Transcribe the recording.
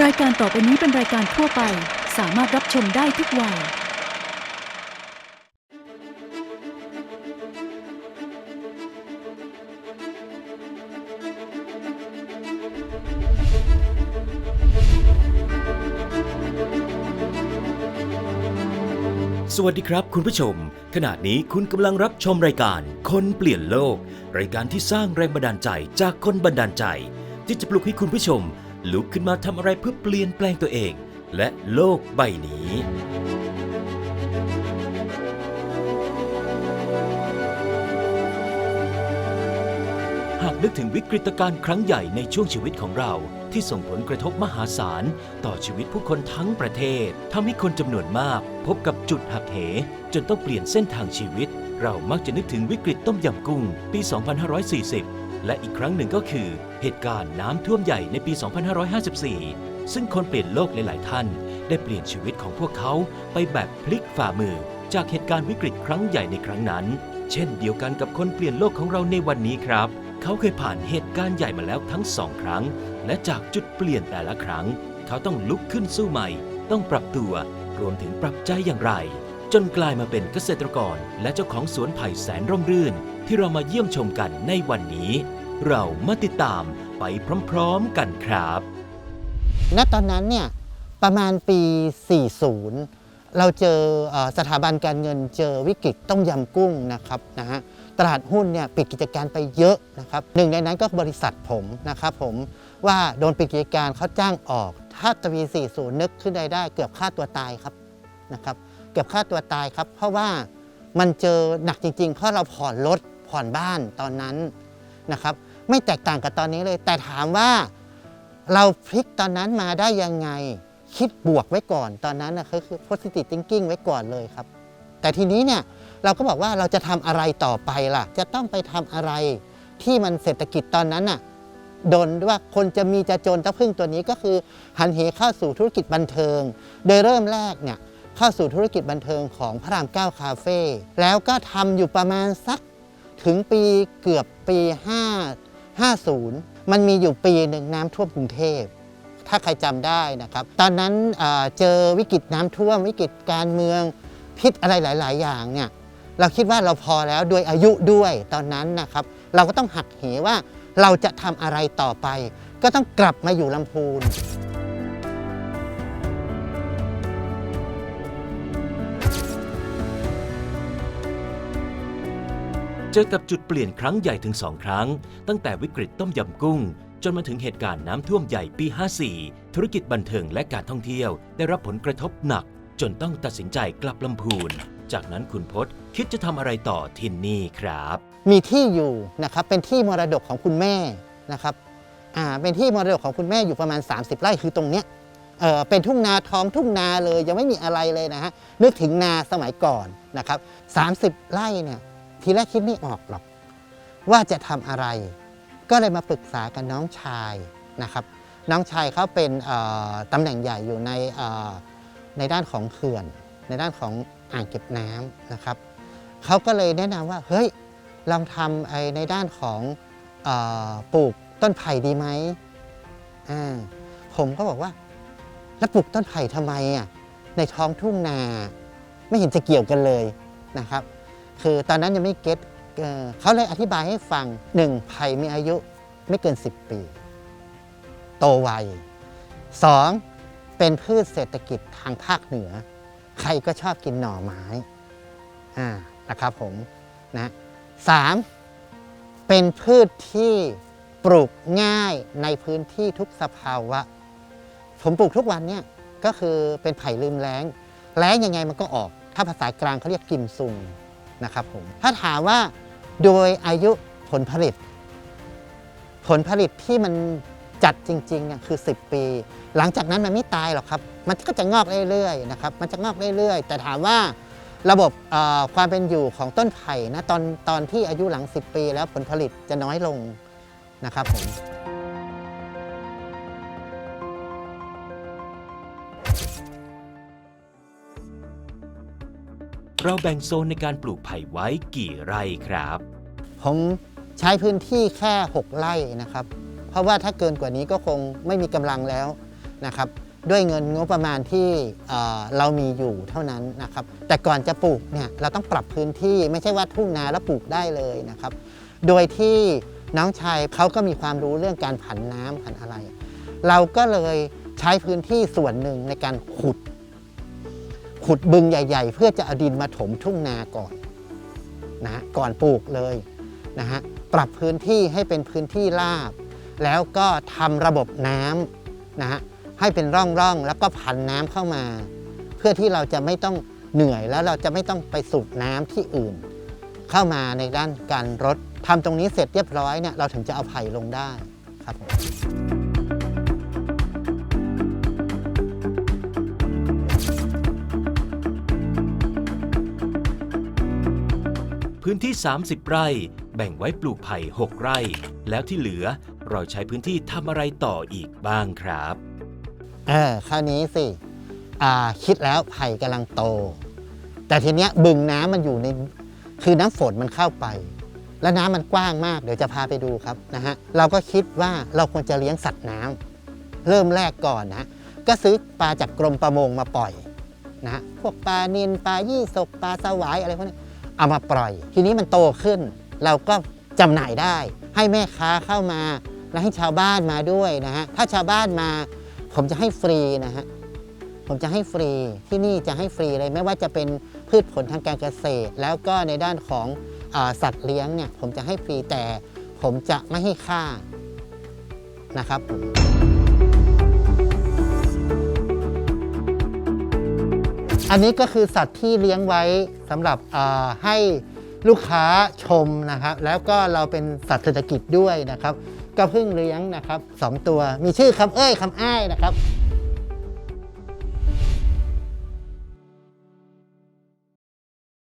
รายการต่อไปนี้เป็นรายการทั่วไป สามารถรับชมได้ทุกวัย สวัสดีครับคุณผู้ชม ขณะนี้คุณกำลังรับชมรายการ คนเปลี่ยนโลก รายการที่สร้างแรงบันดาลใจจากคนบันดาลใจ ที่จะปลุกให้คุณผู้ชม ลุกขึ้นมาทำอะไรเพื่อเปลี่ยนแปลงตัวเอง และโลกใบนี้หากนึกถึงวิกฤตการณ์ครั้งใหญ่ในช่วงชีวิตของเรา ที่ส่งผลกระทบมหาศาล ต่อชีวิตผู้คนทั้งประเทศทำให้คนจำนวนมาก พบกับจุดหักเห จนต้องเปลี่ยนเส้นทางชีวิต เรามักจะนึกถึงวิกฤตต้มยำกุ้ง ปี 2540 และอีกครั้งหนึ่งก็คือ เหตุการณ์น้ำท่วมใหญ่ในปี 2554 ซึ่งคนเปลี่ยนโลกหลาย ๆ ท่าน ได้เปลี่ยนชีวิตของพวกเขาไปแบบพลิกฝ่ามือ จากเหตุการณ์วิกฤตครั้งใหญ่ในครั้งนั้น เช่นเดียวกันกับคนเปลี่ยนโลกของเราในวันนี้ครับ เขาเคยผ่านเหตุการณ์ใหญ่มาแล้วทั้งสองครั้ง และจากจุดเปลี่ยนแต่ละครั้ง เขาต้องลุกขึ้นสู้ใหม่ ต้องปรับตัว รวมถึงปรับใจอย่างไร จนกลายมาเป็นเกษตรกรและเจ้าของสวนไผ่แสนร่มรื่น ที่เรามาเยี่ยมชมกันในวันนี้ เรามาติดตามไปพร้อมๆกันครับ ณตอนนั้นเนี่ยประมาณปี 40 เราเจอเออสถาบันการเงินเจอวิกฤตต้มยำกุ้งนะครับนะฮะตลาดหุ้นเนี่ยปิดกิจการไปเยอะนะครับหนึ่งในนั้นก็บริษัทผมนะครับผมว่าโดนปิดกิจการเขาจ้างออก ถ้าตปี40 นึกขึ้นได้ได้เกือบฆ่าตัวตายครับนะครับ เกือบฆ่าตัวตายครับ เพราะว่ามันเจอหนักจริง ๆ เพราะเราผ่อนรถผ่อนบ้านตอนนั้นนะครับ ไม่แตกต่างกับตอนนี้เลย แต่ถามว่าเราพลิกตอนนั้นมาได้ยังไง คิดบวกไว้ก่อนตอนนั้นนะคือคือ positive thinking ไว้ก่อนเลยครับ แต่ทีนี้เนี่ยเราก็บอกว่าเราจะทำอะไรต่อไปล่ะ จะต้องไปทำอะไรที่มันเศรษฐกิจตอนนั้นน่ะโดนว่าคนจะมีจะจนต้องพึ่งตัวนี้ก็คือหันเหเข้าสู่ธุรกิจบันเทิง โดยเริ่มแรกเนี่ย เข้าสู่ธุรกิจบันเทิงของพระรามเก้าคาเฟ่แล้วก็ทำอยู่ประมาณสักถึงปีเกือบปี5 50 มันมีอยู่ปีหนึ่งน้ำท่วมกรุงเทพ ถ้าใครจำได้นะครับ ตอนนั้นเอ่อเจอวิกฤตน้ำท่วม วิกฤตการเมืองพิษอะไรหลาย ๆ อย่างเนี่ยเราคิดว่าเราพอแล้วด้วยอายุด้วยตอนนั้นนะครับ เราก็ต้องหักเหว่าเราจะทำอะไรต่อไป ก็ต้องกลับมาอยู่ลำพูน เจอกับจุดเปลี่ยนครั้งใหญ่ถึงสองครั้ง ตั้งแต่วิกฤตต้มยำกุ้ง จนมาถึงเหตุการณ์น้ำท่วมใหญ่ปี 54 ธุรกิจบันเทิงและการท่องเที่ยว ได้รับผลกระทบหนัก จนต้องตัดสินใจกลับลำพูน จากนั้นคุณพศคิดจะทำอะไรต่อที่นี่ครับ มีที่อยู่นะครับเป็นที่มรดกของคุณแม่นะครับอ่าเป็นที่มรดกของคุณแม่อยู่ประมาณ 30 ไร่คือตรงเนี้ยเออเป็นทุ่งนาท้องทุ่งนาเลยยังไม่มีอะไรเลยนะฮะนึกถึงนาสมัยก่อนนะครับ30 ไร่เนี่ย ทีแรกคิดไม่ออกหรอก ว่าจะทำอะไร ก็เลยมาปรึกษากับน้องชายนะครับ น้องชายเขาเป็นตำแหน่งใหญ่อยู่ในในด้านของเขื่อน ในด้านของอ่างเก็บน้ำนะครับเขาก็เลยแนะนำว่าเฮ้ยลองทำไอ้ในด้านของอปลูกต้นไผ่ดีไหมผมก็บอกว่า แล้วปลูกต้นไผ่ทำไมอะในท้องทุ่งนา ไม่เห็นจะเกี่ยวกันเลยนะครับ คือตอนนั้นยังไม่เก็ตเขาเลยอธิบายให้ฟังหนึ่งไผ่มีอายุไม่เกิน 10 ปี โตไวสองเป็นพืชเศรษฐกิจทางภาคเหนือ ใครก็ชอบกินหน่อไม้อ่านะครับผมนะสามเป็นพืชที่ปลูกง่ายในพื้นที่ทุกสภาวะ ผมปลูกทุกวันเนี่ยก็คือเป็นไผ่ลืมแล้ง แล้งยังไงมันก็ออก ถ้าภาษากลางเขาเรียกกิมซุง นะครับผมถ้าถามว่าโดยอายุผลผลิต ผลผลิตที่มันจัดจริงๆอะคือ 10 ปี หลังจากนั้นมันไม่ตายหรอกครับ มันก็จะงอกเรื่อยๆนะครับมันจะงอกเรื่อยๆ แต่ถามว่าระบบความเป็นอยู่ของต้นไผ่นะตอนตอนที่อายุหลัง 10 ปี แล้วผลผลิตจะน้อยลงนะครับผม เราแบ่งโซนในการปลูกไผ่ไว้กี่ไร่ครับ ผมใช้พื้นที่แค่ 6 ไร่นะครับ เพราะว่าถ้าเกินกว่านี้ก็คงไม่มีกำลังแล้วนะครับ ด้วยเงินงบประมาณที่เอ่อเรามีอยู่เท่านั้นนะครับ แต่ก่อนจะปลูกเนี่ยเราต้องปรับพื้นที่ไม่ใช่ว่าทุ่งนาแล้วปลูกได้เลยนะครับ โดยที่น้องชายเขาก็มีความรู้เรื่องการผันน้ำผันอะไร เราก็เลยใช้พื้นที่ส่วนหนึ่งในการขุด ขุดบึงใหญ่ ๆ เพื่อจะเอาดินมาถมทุ่งนาก่อนนะก่อนปลูกเลยนะฮะปรับพื้นที่ให้เป็นพื้นที่ราบ แล้วก็ทำระบบน้ำนะฮะให้เป็นร่องๆแล้วก็พันน้ำเข้ามา เพื่อที่เราจะไม่ต้องเหนื่อยแล้วเราจะไม่ต้องไปสูบน้ำที่อื่น เข้ามาในด้านการรดทำตรงนี้เสร็จเรียบร้อยเนี่ยเราถึงจะเอาไผ่ลงได้ครับผม พื้นที่ 30 ไร่ แบ่งไว้ปลูกไผ่ 6 ไร่ แล้วที่เหลือเราใช้พื้นที่ทำอะไรต่ออีกบ้างครับ เออคราวนี้สิอ่าคิดแล้วไผ่กำลังโต แต่ทีเนี้ยบึงน้ำมันอยู่ในคือน้ำฝนมันเข้าไป แล้วน้ำมันกว้างมากเดี๋ยวจะพาไปดูครับนะฮะเราก็คิดว่าเราควรจะเลี้ยงสัตว์น้ำเริ่มแรกก่อนนะก็ซื้อปลาจากกรมประมงมาปล่อยนะฮะพวกปลานิลปลายี่สกปลาสวายอะไรพวกนี้ เอามาปล่อย ทีนี้มันโตขึ้น เราก็จำหน่ายได้ ให้แม่ค้าเข้ามาและให้ชาวบ้านมาด้วยนะฮะถ้าชาวบ้านมา ผมจะให้ฟรีนะฮะผมจะให้ฟรีที่นี่จะให้ฟรีเลยไม่ว่าจะเป็นพืชผลทางการเกษตร แล้วก็ในด้านของอสัตว์เลี้ยงเนี่ยผมจะให้ฟรีแต่ผมจะไม่ให้ค่านะครับผม อันนี้ก็คือสัตว์ที่เลี้ยงไว้สำหรับให้ลูกค้าชมนะครับ แล้วก็เราเป็นสัตว์เศรษฐกิจด้วยนะครับ ก็เพิ่งเลี้ยงนะครับสองตัวมีชื่อคำเอ้ยคำอ้ายนะครับ